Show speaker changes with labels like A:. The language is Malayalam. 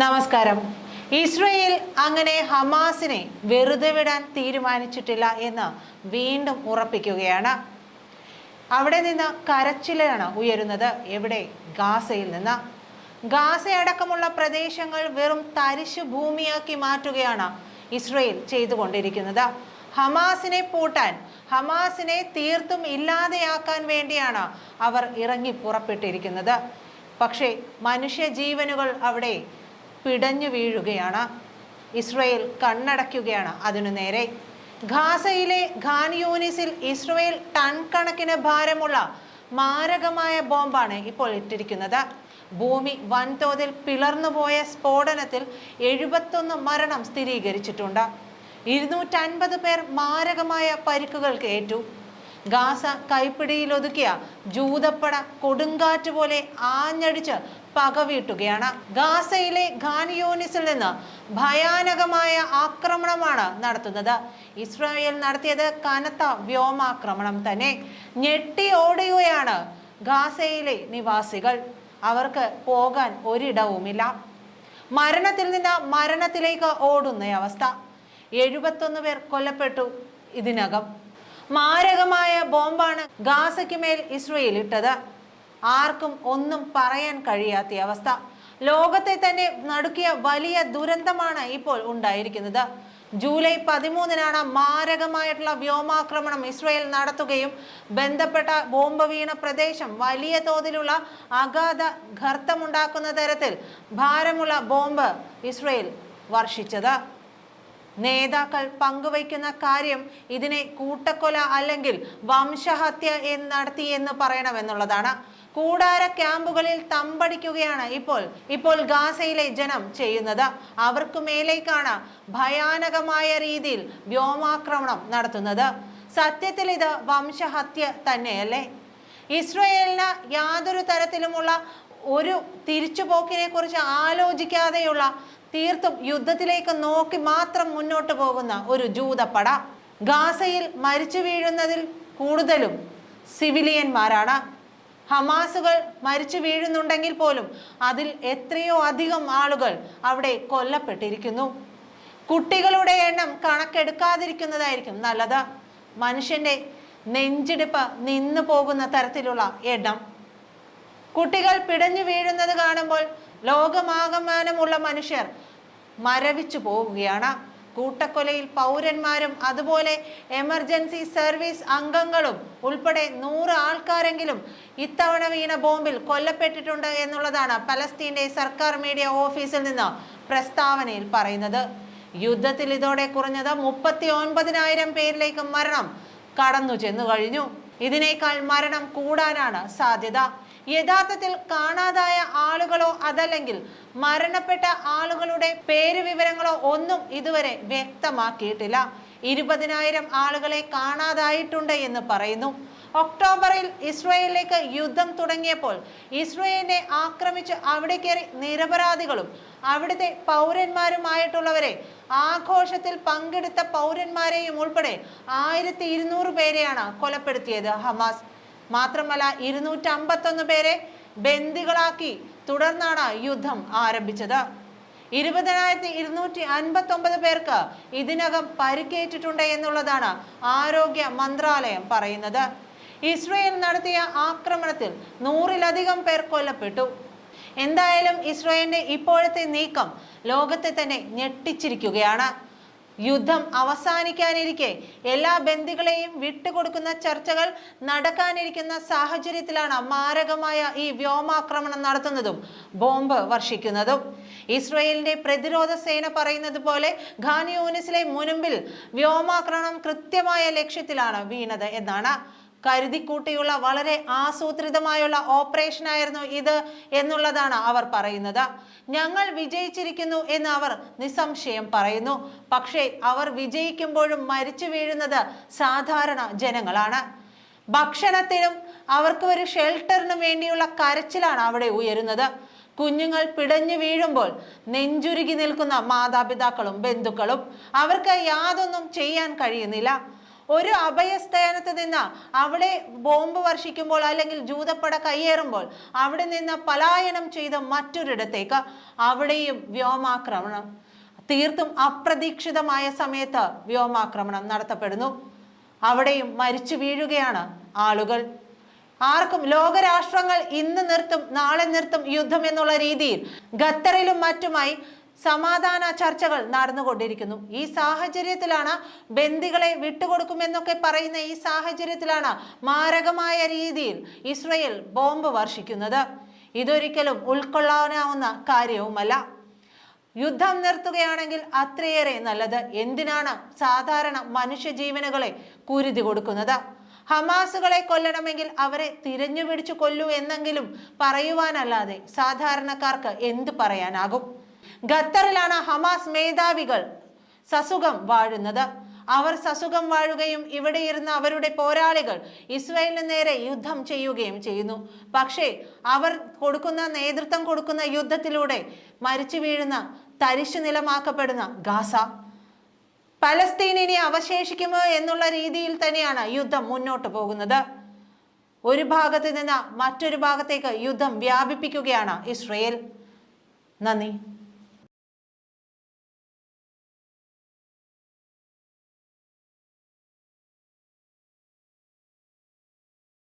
A: നമസ്കാരം. ഇസ്രയേൽ അങ്ങനെ ഹമാസിനെ വെറുതെ വിടാൻ തീരുമാനിച്ചിട്ടില്ല എന്ന് വീണ്ടും ഉറപ്പിക്കുകയാണ്. അവിടെ നിന്ന് കരച്ചിലാണ് ഉയരുന്നത് എവിടെ? ഗാസയിൽ നിന്ന്. ഗാസ അടക്കമുള്ള പ്രദേശങ്ങൾ വെറും തരിശു ഭൂമിയാക്കി മാറ്റുകയാണ് ഇസ്രയേൽ ചെയ്തുകൊണ്ടിരിക്കുന്നത്. ഹമാസിനെ പൂട്ടാൻ ഹമാസിനെ തീർത്തും ഇല്ലാതെയാക്കാൻ വേണ്ടിയാണ് അവർ ഇറങ്ങി പുറപ്പെട്ടിരിക്കുന്നത്. പക്ഷേ മനുഷ്യ ജീവനുകൾ അവിടെ പിടഞ്ഞു വീഴുകയാണ്. ഇസ്രയേൽ കണ്ണടയ്ക്കുകയാണ് അതിനു നേരെ. ഖാസയിലെ ഖാൻ യൂനിസിൽ ഇസ്രയേൽ ടൺ കണക്കിന് ഭാരമുള്ള മാരകമായ ബോംബാണ് ഇപ്പോൾ ഇട്ടിരിക്കുന്നത്. ഭൂമി വൻതോതിൽ പിളർന്നുപോയ സ്ഫോടനത്തിൽ എഴുപത്തൊന്ന് മരണം സ്ഥിരീകരിച്ചിട്ടുണ്ട്. ഇരുന്നൂറ്റൻപത് പേർ മാരകമായ പരിക്കുകൾക്ക് ഏറ്റു. ഗാസ കൈപ്പിടിയിലൊതുക്കിയ ജൂതപ്പട കൊടുങ്കാറ്റ് പോലെ ആഞ്ഞടിച്ച് പകവീട്ടുകയാണ്. ഗാസയിലെ ഖാനിയോനിസിൽ നിന്ന് ഭയാനകമായ ആക്രമണമാണ് നടത്തുന്നത്. ഇസ്രായേൽ നടത്തിയത് കനത്ത വ്യോമാക്രമണം തന്നെ. ഞെട്ടി ഓടുകയാണ് ഗാസയിലെ നിവാസികൾ. അവർക്ക് പോകാൻ ഒരിടവുമില്ല. മരണത്തിൽ നിന്ന് മരണത്തിലേക്ക് ഓടുന്ന അവസ്ഥ. എഴുപത്തൊന്ന് പേർ കൊല്ലപ്പെട്ടു ഇതിനകം. മാരകമായ ബോംബാണ് ഗാസയ്ക്ക് മേൽ ഇസ്രയേൽ ഇട്ടത്. ആർക്കും ഒന്നും പറയാൻ കഴിയാത്ത അവസ്ഥ. ലോകത്തെ തന്നെ നടുക്കിയ വലിയ ദുരന്തമാണ് ഇപ്പോൾ ഉണ്ടായിരിക്കുന്നത്. ജൂലൈ പതിമൂന്നിനാണ് മാരകമായിട്ടുള്ള വ്യോമാക്രമണം ഇസ്രയേൽ നടത്തുകയും ബന്ധപ്പെട്ട ബോംബ് വീണ പ്രദേശം വലിയ തോതിലുള്ള അഗാധ ഘർത്തമുണ്ടാക്കുന്ന തരത്തിൽ ഭാരമുള്ള ബോംബ് ഇസ്രയേൽ വർഷിച്ചത്. നേതാക്കൾ പങ്കുവയ്ക്കുന്ന കാര്യം ഇതിനെ കൂട്ടക്കൊല അല്ലെങ്കിൽ വംശഹത്യ നടത്തി എന്ന് പറയണമെന്നുള്ളതാണ്. കൂടാര ക്യാമ്പുകളിൽ തമ്പടിക്കുകയാണ് ഇപ്പോൾ ഇപ്പോൾ ഗാസയിലെ ജനം ചെയ്യുന്നത്. അവർക്ക് മേലേക്കാണ് ഭയാനകമായ രീതിയിൽ വ്യോമാക്രമണം നടത്തുന്നത്. സത്യത്തിൽ ഇത് വംശഹത്യ തന്നെയല്ലേ? ഇസ്രയേലിന് യാതൊരു തരത്തിലുമുള്ള ഒരു തിരിച്ചുപോക്കിനെ കുറിച്ച് ആലോചിക്കാതെയുള്ള തീർത്തും യുദ്ധത്തിലേക്ക് നോക്കി മാത്രം മുന്നോട്ട് പോകുന്ന ഒരു ജൂതപ്പട. ഗാസയിൽ മരിച്ചു വീഴുന്നതിൽ കൂടുതലും സിവിലിയന്മാരാണ്. ഹമാസുകൾ മരിച്ചു വീഴുന്നുണ്ടെങ്കിൽ പോലും അതിൽ എത്രയോ അധികം ആളുകൾ അവിടെ കൊല്ലപ്പെട്ടിരിക്കുന്നു. കുട്ടികളുടെ എണ്ണം കണക്കെടുക്കാതിരിക്കുന്നതായിരിക്കും നല്ലത്. മനുഷ്യന്റെ നെഞ്ചിടിപ്പ് നിന്നു പോകുന്ന തരത്തിലുള്ള എണ്ണം. കുട്ടികൾ പിടഞ്ഞു വീഴുന്നത് കാണുമ്പോൾ ലോകമാകമാനമുള്ള മനുഷ്യർ മരവിച്ചു പോവുകയാണ്. കൂട്ടക്കൊലയിൽ പൗരന്മാരും അതുപോലെ എമർജൻസി സർവീസ് അംഗങ്ങളും ഉൾപ്പെടെ നൂറ് ആൾക്കാരെങ്കിലും ഇത്തവണ വീണ ബോംബിൽ കൊല്ലപ്പെട്ടിട്ടുണ്ട് എന്നുള്ളതാണ് പലസ്തീന്റെ സർക്കാർ മീഡിയ ഓഫീസിൽ നിന്ന് പ്രസ്താവനയിൽ പറയുന്നത്. യുദ്ധത്തിൽ ഇതോടെ കുറഞ്ഞത് മുപ്പത്തി ഒൻപതിനായിരം പേരിലേക്ക് മരണം കടന്നു ചെന്നു കഴിഞ്ഞു. ഇതിനേക്കാൾ മരണം കൂടാനാണ് സാധ്യത. യഥാർത്ഥത്തിൽ കാണാതായ അതല്ലെങ്കിൽ മരണപ്പെട്ട ആളുകളുടെ പേര് വിവരങ്ങളോ ഒന്നും ഇതുവരെ വ്യക്തമാക്കിയിട്ടില്ല. ഇരുപതിനായിരം ആളുകളെ കാണാതായിട്ടുണ്ട് എന്ന് പറയുന്നു. ഒക്ടോബറിൽ ഇസ്രയേലിലേക്ക് യുദ്ധം തുടങ്ങിയപ്പോൾ ഇസ്രയേലിനെ ആക്രമിച്ച് അവിടെ കയറി നിരപരാധികളും അവിടുത്തെ പൗരന്മാരുമായിട്ടുള്ളവരെ ആഘോഷത്തിൽ പങ്കെടുത്ത പൗരന്മാരെയും ഉൾപ്പെടെ ആയിരത്തി ഇരുന്നൂറ് പേരെയാണ് കൊലപ്പെടുത്തിയത് ഹമാസ്. മാത്രമല്ല ഇരുന്നൂറ്റി അമ്പത്തൊന്ന് പേരെ ബന്ദികളാക്കി തുടർന്നാണ് യുദ്ധം ആരംഭിച്ചത്. ഇരുപതിനായിരത്തി ഇരുന്നൂറ്റി അൻപത്തി ഒമ്പത് പേർക്ക് ഇതിനകം പരിക്കേറ്റിട്ടുണ്ട് എന്നുള്ളതാണ് ആരോഗ്യ മന്ത്രാലയം പറയുന്നത്. ഇസ്രയേൽ നടത്തിയ ആക്രമണത്തിൽ നൂറിലധികം പേർ കൊല്ലപ്പെട്ടു. എന്തായാലും ഇസ്രയേലിന്റെ ഇപ്പോഴത്തെ നീക്കം ലോകത്തെ തന്നെ ഞെട്ടിച്ചിരിക്കുകയാണ്. യുദ്ധം അവസാനിക്കാനിരിക്കെ എല്ലാ ബന്ദികളെയും വിട്ടുകൊടുക്കുന്ന ചർച്ചകൾ നടക്കാനിരിക്കുന്ന സാഹചര്യത്തിലാണ് മാരകമായ ഈ വ്യോമാക്രമണം നടത്തുന്നതും ബോംബ് വർഷിക്കുന്നതും. ഇസ്രയേലിന്റെ പ്രതിരോധ സേന പറയുന്നത് പോലെ ഖാൻ യൂനിസിലെ മുൻപിൽ വ്യോമാക്രമണം കൃത്യമായ ലക്ഷ്യത്തിലാണ് വീണത് എന്നാണ്. കരുതിക്കൂട്ടിയുള്ള വളരെ ആസൂത്രിതമായുള്ള ഓപ്പറേഷൻ ആയിരുന്നു ഇത് എന്നുള്ളതാണ് അവർ പറയുന്നത്. ഞങ്ങൾ വിജയിച്ചിരിക്കുന്നു എന്ന് അവർ നിസ്സംശയം പറയുന്നു. പക്ഷേ അവർ വിജയിക്കുമ്പോഴും മരിച്ചു വീഴുന്നത് സാധാരണ ജനങ്ങളാണ്. ഭക്ഷണത്തിനും അവർക്ക് ഒരു ഷെൽട്ടറിനും വേണ്ടിയുള്ള കരച്ചിലാണ് അവിടെ ഉയരുന്നത്. കുഞ്ഞുങ്ങൾ പിടഞ്ഞു വീഴുമ്പോൾ നെഞ്ചുരുകി നിൽക്കുന്ന മാതാപിതാക്കളും ബന്ധുക്കളും അവർക്ക് യാതൊന്നും ചെയ്യാൻ കഴിയുന്നില്ല. ഒരു അഭയസ്ഥാനത്ത് നിന്ന് അവിടെ ബോംബ് വർഷിക്കുമ്പോൾ അല്ലെങ്കിൽ ജൂതപ്പട കയ്യേറുമ്പോൾ അവിടെ നിന്ന് പലായനം ചെയ്ത മറ്റൊരിടത്തേക്ക് അവിടെയും വ്യോമാക്രമണം. തീർത്തും അപ്രതീക്ഷിതമായ സമയത്ത് വ്യോമാക്രമണം നടത്തപ്പെടുന്നു. അവിടെയും മരിച്ചു വീഴുകയാണ് ആളുകൾ. ആർക്കും ലോകരാഷ്ട്രങ്ങൾ ഇന്ന് നിർത്തും നാളെ നിർത്തും യുദ്ധം എന്നുള്ള രീതിയിൽ ഖത്തറിലും മറ്റുമായി സമാധാന ചർച്ചകൾ നടന്നുകൊണ്ടിരിക്കുന്നു. ഈ സാഹചര്യത്തിലാണ് ബന്ദികളെ വിട്ടുകൊടുക്കുമെന്നൊക്കെ പറയുന്ന ഈ സാഹചര്യത്തിലാണ് മാരകമായ രീതിയിൽ ഇസ്രയേൽ ബോംബ് വർഷിക്കുന്നത്. ഇതൊരിക്കലും ഉൾക്കൊള്ളാനാവുന്ന കാര്യവുമല്ല. യുദ്ധം നിർത്തുകയാണെങ്കിൽ അത്രയേറെ നല്ലത്. എന്തിനാണ് സാധാരണ മനുഷ്യജീവനുകളെ കുരുതി കൊടുക്കുന്നത്? ഹമാസുകളെ കൊല്ലണമെങ്കിൽ അവരെ തിരഞ്ഞു പിടിച്ചു കൊല്ലൂ എന്നെങ്കിലും പറയുവാനല്ലാതെ സാധാരണക്കാർക്ക് എന്ത് പറയാനാകും? ഖത്തറിലാണ് ഹമാസ് മേധാവികൾ സസുഖം വാഴുന്നത്. അവർ സസുഖം വാഴുകയും ഇവിടെ ഇരുന്ന അവരുടെ പോരാളികൾ ഇസ്രായേലിന് നേരെ യുദ്ധം ചെയ്യുകയും ചെയ്യുന്നു. പക്ഷേ അവർ കൊടുക്കുന്ന നേതൃത്വം കൊടുക്കുന്ന യുദ്ധത്തിലൂടെ മരിച്ചു വീഴുന്ന തരിശു നിലമാക്കപ്പെടുന്ന ഗാസ. പലസ്തീനിനെ അവശേഷിക്കുമോ എന്നുള്ള രീതിയിൽ തന്നെയാണ് യുദ്ധം മുന്നോട്ട് പോകുന്നത്. ഒരു ഭാഗത്ത് നിന്ന് മറ്റൊരു ഭാഗത്തേക്ക് യുദ്ധം വ്യാപിപ്പിക്കുകയാണ് ഇസ്രയേൽ. നന്ദി.